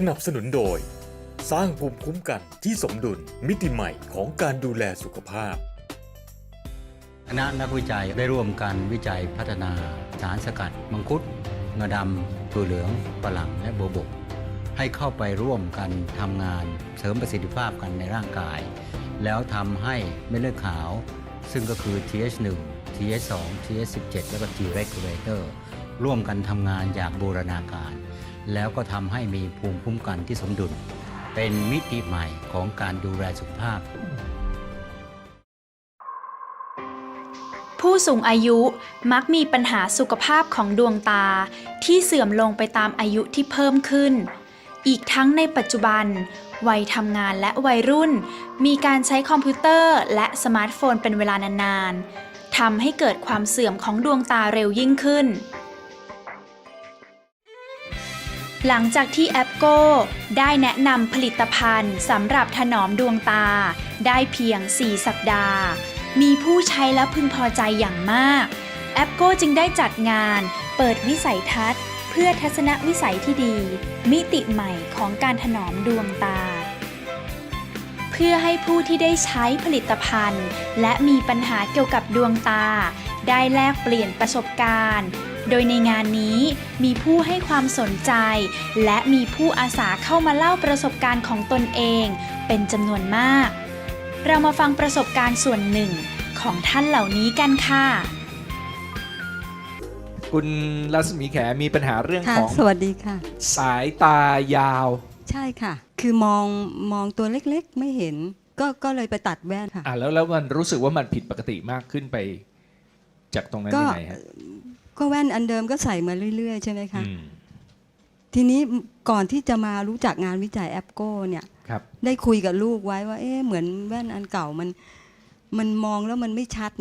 สนับสนุนโดย สร้างภูมิคุ้มกันที่สมดุลมิติใหม่ของการดูแลสุขภาพคณะนักวิจัยได้ร่วมกันวิจัยพัฒนาสารสกัด มังคุดงาดำตัวเหลืองฝรั่งและโบวบก ให้เข้าไปร่วมกันทำงานเสริมประสิทธิภาพกันในร่างกาย แล้วทำให้เม็ดเลือดขาว ซึ่งก็คือ TH1 TH2 TH17 แล้วก็ T regulator ร่วมกันทำงานอย่างบูรณาการ แล้วก็ทำให้มีภูมิคุ้มกันที่สมดุล เป็นมิติใหม่ของการดูแลสุขภาพ ผู้สูงอายุมักมีปัญหาสุขภาพของดวงตาที่เสื่อมลงไปตามอายุที่เพิ่มขึ้น อีกทั้งในปัจจุบัน วัยทำงานและวัยรุ่น มีการใช้คอมพิวเตอร์และสมาร์ทโฟนเป็นเวลานานๆทำให้เกิดความเสื่อมของดวงตาเร็วยิ่งขึ้น หลังจากที่แอปโกได้แนะนำผลิตภัณฑ์สำหรับถนอมดวงตา ได้เพียง 4 สัปดาห์ มีผู้ใช้และพึงพอใจอย่างมาก แอปโกจึงได้จัดงาน เปิดวิสัยทัศน์ เพื่อทัศนวิสัยที่ดี มิติใหม่ของการถนอมดวงตา เพื่อให้ผู้ที่ได้ใช้ผลิตภัณฑ์ และมีปัญหาเกี่ยวกับดวงตา ได้แลกเปลี่ยนประสบการณ์ โดยในงานนี้มีผู้ให้ความสนใจ และมีผู้อาสาเข้ามาเล่าประสบการณ์ของตนเอง เป็นจำนวนมาก เรามาฟังประสบการณ์ส่วนหนึ่งของท่านเหล่านี้กันค่ะ คุณรัศมีแขมีปัญหาเรื่องค่ะของสวัสดีค่ะ สายตายาว ใช่ค่ะ คือมองมองตัวเล็กๆไม่เห็น ก็ก็เลยไปตัดแว่นค่ะ อะแล้วแล้วมันรู้สึกว่ามันผิดปกติมากขึ้นไป จากตรงนั้นก็ยังไงฮะ ก็แว่นอันเดิมก็ใส่มาเรื่อย ๆ ใช่ไหมคะ อืมทีนี้ก่อนที่จะมารู้จักงานวิจัยแอปโก้เนี่ย ครับ ได้คุยกับลูกไว้ว่า เอ๊ะเหมือนแว่นอันเก่ามัน มันมองแล้วมันไม่ชัด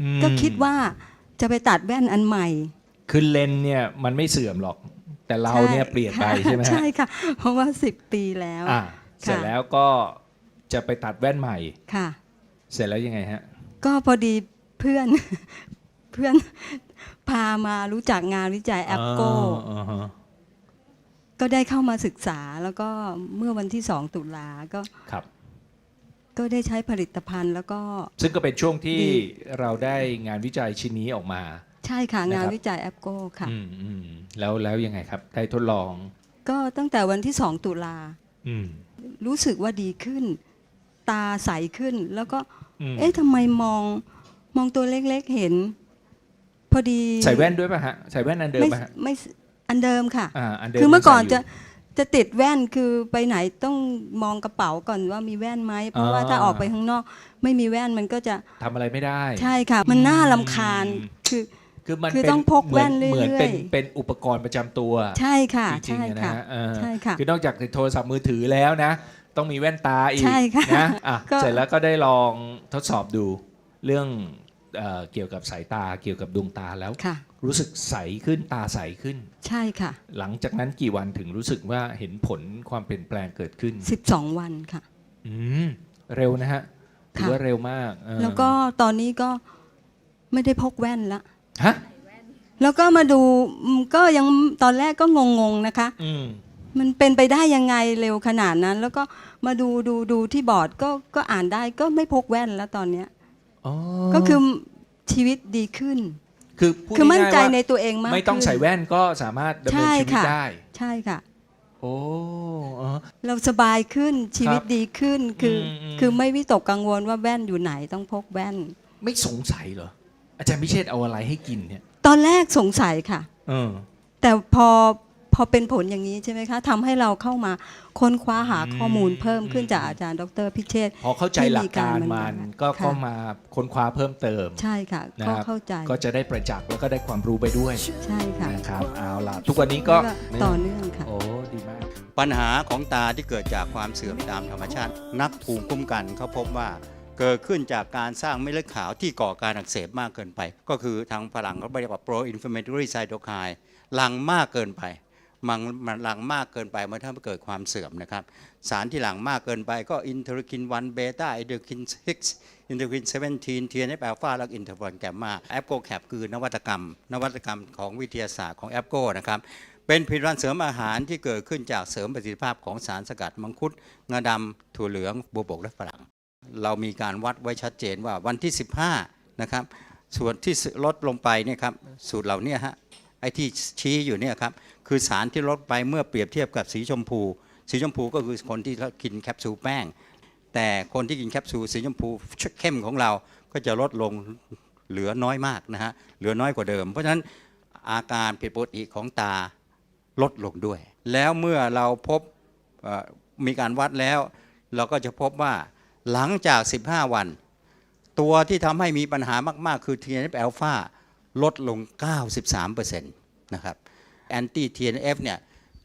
อืมก็คิดว่าจะไปตัดแว่นอันใหม่ คือเลนส์เนี่ยมันไม่เสื่อมหรอก แต่เราเนี่ยเปลี่ยนไปใช่ไหมฮะใช่ค่ะ เพราะว่าสิบปีแล้ว อะเสร็จแล้วก็จะไปตัดแว่นใหม่ ค่ะ เสร็จแล้วยังไงฮะ ก็พอดีเพื่อน เพื่อน พามารู้จักงานวิจัยแอปโก้อ๋ออ่าฮะก็ได้เข้ามาศึกษาแล้วก็เมื่อวันที่สองตุลาก็ครับ ก็ได้ใช้ผลิตภัณฑ์แล้วก็ ซึ่งก็เป็นช่วงที่ดี เราได้งานวิจัยชิ้นนี้ออกมา ใช่ค่ะนะครับงานวิจัยแอปโก้ค่ะ อืมอืมแล้วแล้วยังไงครับ ได้ทดลอง ก็ตั้งแต่วันที่สองตุลา อืมรู้สึกว่าดีขึ้น ตาใสขึ้นแล้วก็ อืมเอ๊ะทำไมมองมองตัวเล็กๆเห็น พอดีใส่แว่นด้วยป่ะฮะใส่แว่นอันเดิมไม่ป่ะฮะไม่อันเดิมค่ะ อ่าอันเดิมคือเมื่อก่อนยังใส่จะยู่จะติดแว่นคือไปไหนต้องมองกระเป๋าก่อนว่ามีแว่นไหมเพราะว่าอ่าถ้าออกไปข้างนอก ไม่มีแว่นมันก็จะทำอะไรไม่ได้ ใช่ค่ะ มันน่าลำคาญอืมคือคือมันคือเป็นต้องพกแว่นเหมือนเรื่อยๆเป็นเป็นอุปกรณ์ประจำตัว ใช่ค่ะจริงใช่ๆนะค่ะฮะเออใช่ค่ะคือนอกจากโทรศัพท์มือถือแล้วนะ ต้องมีแว่นตาอีกใช่ค่ะนะอะก็เสร็จแล้วก็ได้ลองทดสอบดูเรื่อง เอ่อเกี่ยวกับสายตาเกี่ยวกับดวงตาแล้ว ค่ะ รู้สึกใสขึ้นตาใสขึ้น ใช่ค่ะ หลังจากนั้นกี่วันถึงรู้สึกว่าเห็นผลความเปลี่ยนแปลงเกิดขึ้น 12 วันค่ะ อืมเร็วนะฮะถือค่ะว่าเร็วมากเออแล้วก็ตอนนี้ก็ไม่ได้พกแว่นละ ฮะแล้วก็มาดูอืมก็ยังตอนแรกก็งงๆนะคะ อืมมันเป็นไปได้ยังไงเร็วขนาดนั้น แล้วก็มาดูดูดูที่บอร์ดก็ก็อ่านได้ก็ไม่พกแว่นแล้วตอนเนี้ย อ๋อก็คือชีวิตดีขึ้น คือพูดคือมั่นใจง่ายๆว่าในตัวเองมากไม่ต้องขึ้นใส่แว่นก็สามารถดำเนินใช่ชีวิตค่ะได้ ใช่ค่ะ โอ้อ๋อ เราสบายขึ้นชีวิตดีขึ้นคืออมอืม คือไม่วิตกกังวลว่าแว่นอยู่ไหนต้องพกแว่น ไม่สงสัยเหรอ อาจารย์พิเชษเอาอะไรให้กินเนี่ย ตอนแรกสงสัยค่ะ เออ แต่พอ พอเป็นผลอย่างนี้ใช่ไหมคะทำให้เราเข้ามาค้นคว้าหาข้อมูลเพิ่มขึ้นอืมจากอาจารย์ ดร พิเชษฐ์พอเข้าใจหลักการที่มีการมันบรรยายก็ค่ะก็มาค้นคว้าเพิ่มเติม ใช่ค่ะนะก็ครับเข้าใจก็จะได้ประจักษ์แล้วก็ได้ความรู้ไปด้วย ใช่ค่ะนะครับเอาล่ะทุกวันนี้ก็แล้วต่อเนื่องค่ะโอ้ดีมาก ปัญหาของตาที่เกิดจากความเสื่อมตามธรรมชาติ นักภูมิคุ้มกันเขาพบว่าเกิดขึ้นจากการสร้างเม็ดเลือดขาวที่ก่อการอักเสบมากเกินไป ก็คือทางฝรั่งเขาเรียกว่า pro inflammatory cytokine หลั่งมากเกินไปมัน มันหลังมากเกินไปมันทำให้เกิดความเสื่อมนะครับ สารที่หลังมากเกินไปก็อินเทอร์คิน1เบต้าอินเทอร์คิน6อินเทอร์คิน17 TNF อ l p h a และอินเทอร์ฟอนแกมมาแอปโกแคปคือนวัตกรรม นวัตกรรมของวิทยาศาสตร์ของแอปโกนะครับเป็นผลิตภัณฑ์เสริมอาหารที่เกิดขึ้นจากเสริมประสิทธิภาพของสารสกัดมังคุดงาดำถั่วเหลืองบัวบกและฝรั่ง เรามีการวัดไว้ชัดเจนว่าวันที่ 15นะครับส่วนที่ลดลงไปเนี่ยครับสูตรเหล่านี้ฮะ ไอ้ที่ชี้อยู่เนี่ยครับคือสารที่ลดไปเมื่อเปรียบเทียบกับสีชมพู สีชมพูก็คือคนที่กินแคปซูลแป้ง แต่คนที่กินแคปซูลสีชมพูเข้มของเราก็จะลดลงเหลือน้อยมากนะฮะเหลือน้อยกว่าเดิม เพราะฉะนั้นอาการผิดปกติของตาลดลงด้วย แล้วเมื่อเราพบมีการวัดแล้ว เราก็จะพบว่าหลังจาก 15 วัน ตัวที่ทำให้มีปัญหามาก ๆ คือ TNF อ l p h a ลดลง 93%นะครับแอนตี้ TNF เนี่ย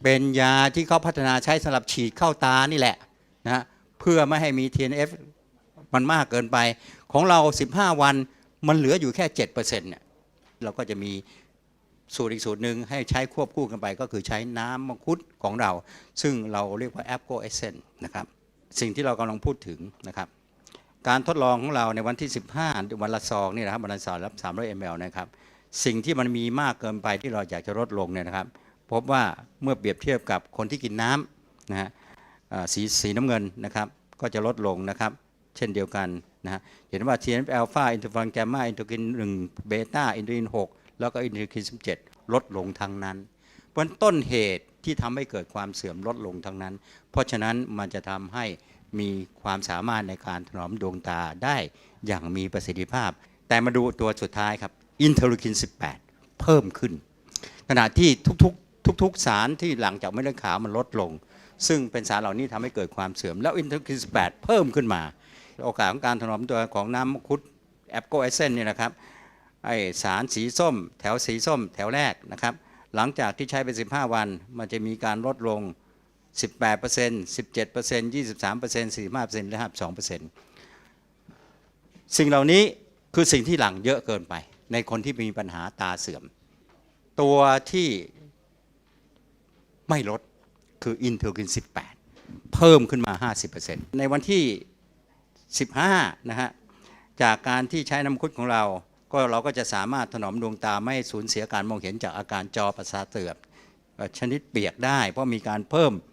เป็นยาที่เขาพัฒนาใช้สำหรับฉีดเข้าตานี่แหละนะเพื่อไม่ให้มี TNF มันมากเกินไป ของเรา 15 วันมันเหลืออยู่แค่ 7%เนี่ยเราก็จะมีสูตรอีกสูตรหนึ่งให้ใช้ควบคู่กันไปก็คือใช้น้ำมังคุดของเรา ซึ่งเราเรียกว่า a p c o e s s e n c e นะครับ สิ่งที่เรากำลังพูดถึงนะครับ การทดลองของเราในวันที่ 15 วันละซองนี่นะครับวันละซองรับ 300 ml นะครับสิ่งที่มันมีมากเกินไปที่เราอยากจะลดลงเนี่ยนะครับ พบว่าเมื่อเปรียบเทียบกับคนที่กินน้ำนะฮะสีสีน้ำเงินนะครับก็จะลดลงนะครับ เช่นเดียวกันนะฮะเห็นว่า TNF อ l p h a อินเทอร์ฟอนแกมมาอินเทอร์กิน1เบต้าอินเทอร์กิน6แล้วก็อินเทอร์กิน17 ลดลงทั้งนั้นเพราะนั้นต้นเหตุที่ทำให้เกิดความเสื่อมลดลงทั้งนั้น เพราะฉะนั้นมันจะทำให้ มีความสามารถในการถนอมดวงตาได้อย่างมีประสิทธิภาพ แต่มาดูตัวสุดท้ายครับอินเทอร์ลูคิน 18 เพิ่มขึ้น ขณะที่ทุกๆทุกๆสารที่หลังจากเม็ดเลือดขาวมันลดลง ซึ่งเป็นสารเหล่านี้ทำให้เกิดความเสื่อม แล้วอินเทอร์คิน 18 เพิ่มขึ้นมา โอกาสของการถนอมตัวของน้ำมังคุดแอปโกเอเซนนี่นะครับไอสารสีส้ม แถวสีส้ม แถวแรกนะครับหลังจากที่ใช้ไป 15 วันมันจะมีการลดลง 18% 17% 23% 45%และ52%สิ่งเหล่านี้คือสิ่งที่หลังเยอะเกินไป ในคนที่มีปัญหาตาเสื่อม ตัวที่ไม่ลดคืออินเทอร์กิน 18 เพิ่มขึ้นมา 50%ในวันที่ 15 นะฮะ จากการที่ใช้น้ำคุดของเรา ก็เราก็จะสามารถถนอมดวงตาไม่สูญเสียการมองเห็นจากอาการจอประสาทเสื่อมชนิดเปียกได้ เพราะมีการเพิ่ม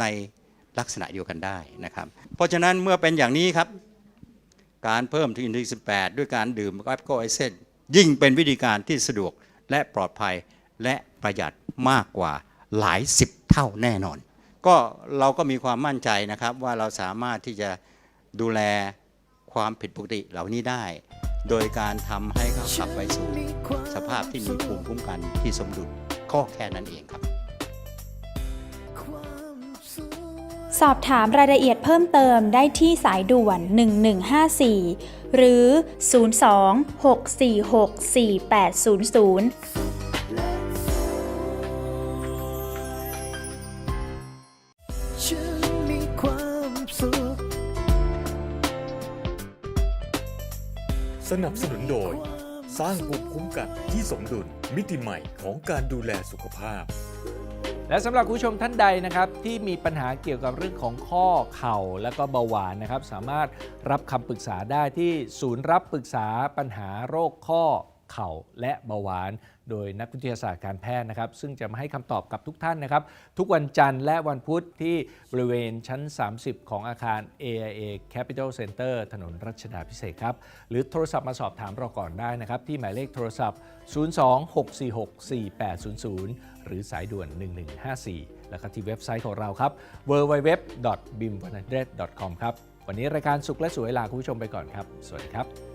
ในลักษณะเดียวกันได้นะครับ เพราะฉะนั้นเมื่อเป็นอย่างนี้ครับ การเพิ่มที่อินทรี18ด้วยการดื่มแอปโกไอเซนยิ่งเป็นวิธีการที่สะดวกและปลอดภัยและประหยัดมากกว่าหลายสิบเท่าแน่นอน ก็เราก็มีความมั่นใจนะครับว่าเราสามารถที่จะดูแลความผิดปกติเหล่านี้ได้ โดยการทำให้เขากลับไปสู่สภาพที่มีภูมิคุ้มกันที่สมดุลก็แค่นั้นเองครับ สอบถามรายละเอียดเพิ่มเติมได้ที่สายด่วน 1154 หรือ 02-646-4800ฉันมีความสุขสนับสนุนโดย สร้างภูมิคุ้มกันที่สมดุลมิติใหม่ของการดูแลสุขภาพ และสำหรับคุณผู้ชมท่านใดนะครับที่มีปัญหาเกี่ยวกับเรื่องของข้อเข่าและก็เบาหวานนะครับ สามารถรับคำปรึกษาได้ที่ศูนย์รับปรึกษาปัญหาโรคข้อเข่าและเบาหวาน โดยนักวิทยาศาสตร์การแพทย์นะครับ ซึ่งจะมาให้คำตอบกับทุกท่านนะครับ ทุกวันจันทร์และวันพุธที่บริเวณชั้น 30 ของอาคาร AIA Capital Center ถนนรัชดาพิเศษกครับ หรือโทรศัพท์มาสอบถามเราก่อนได้นะครับ ที่หมายเลขโทรศัพท์ 026464800 หรือสายด่วน 1154 แล้วก็ที่เว็บไซต์ของเราครับ www.bimvanadret.com ครับวันนี้รายการสุขและสวยลาคุณผู้ชมไปก่อนครับ สวัสดีครับ